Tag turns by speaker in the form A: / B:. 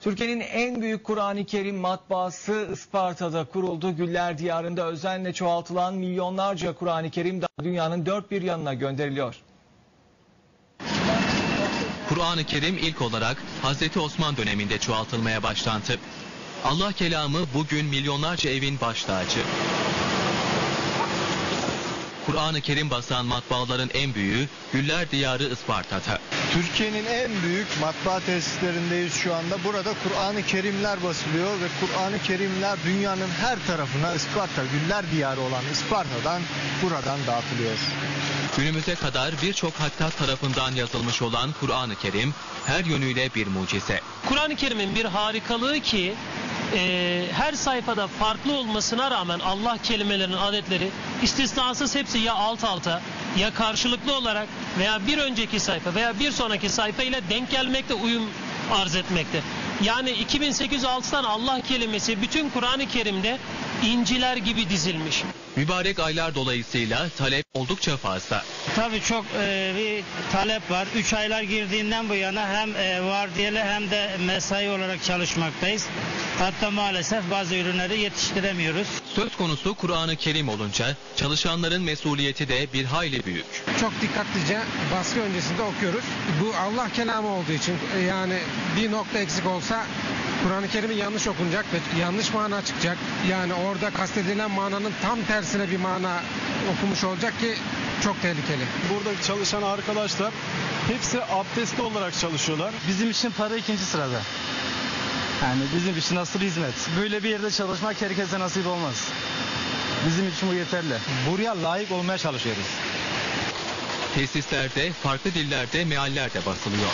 A: Türkiye'nin en büyük Kur'an-ı Kerim matbaası Isparta'da kuruldu. Güller Diyarı'nda özenle çoğaltılan milyonlarca Kur'an-ı Kerim dünyanın dört bir yanına gönderiliyor.
B: Kur'an-ı Kerim ilk olarak Hazreti Osman döneminde çoğaltılmaya başlandı. Allah kelamı bugün milyonlarca evin baş tacı. Kur'an-ı Kerim basan matbaaların en büyüğü Güller Diyarı Isparta'da.
C: Türkiye'nin en büyük matbaa tesislerindeyiz şu anda. Burada Kur'an-ı Kerimler basılıyor ve Kur'an-ı Kerimler dünyanın her tarafına Isparta, Güller Diyarı olan Isparta'dan buradan dağıtılıyor.
B: Günümüze kadar birçok hattat tarafından yazılmış olan Kur'an-ı Kerim her yönüyle bir mucize.
D: Kur'an-ı Kerim'in bir harikalığı ki e, her sayfada farklı olmasına rağmen Allah kelimelerinin adetleri istisnasız hepsi ya alt alta ya karşılıklı olarak veya bir önceki sayfa veya bir sonraki sayfa ile denk gelmekte uyum arz etmekte. Yani 2806'dan Allah kelimesi bütün Kur'an-ı Kerim'de inciler gibi dizilmiş.
B: Mübarek aylar dolayısıyla talep oldukça fazla.
E: Tabii çok e, bir talep var. 3 aylar girdiğinden bu yana hem e, vardiyalı hem de mesai olarak çalışmaktayız. Hatta maalesef bazı ürünleri yetiştiremiyoruz.
B: Söz konusu Kur'an-ı Kerim olunca çalışanların mesuliyeti de bir hayli büyük.
F: çok dikkatlice baskı öncesinde okuyoruz. Bu Allah kelamı olduğu için e, yani bir nokta eksik olsa Kur'an-ı Kerim'i yanlış okunacak ve yanlış mana çıkacak. Yani orada kastedilen mananın tam tersine bir mana okumuş olacak ki çok tehlikeli.
G: Burada çalışan arkadaşlar hepsi abdestli olarak çalışıyorlar.
H: Bizim için para ikinci sırada. Yani bizim için asıl hizmet. Böyle bir yerde çalışmak herkese nasip olmaz. Bizim için bu yeterli.
C: Buraya layık olmaya çalışıyoruz.
B: Tesislerde farklı dillerde mealler de basılıyor.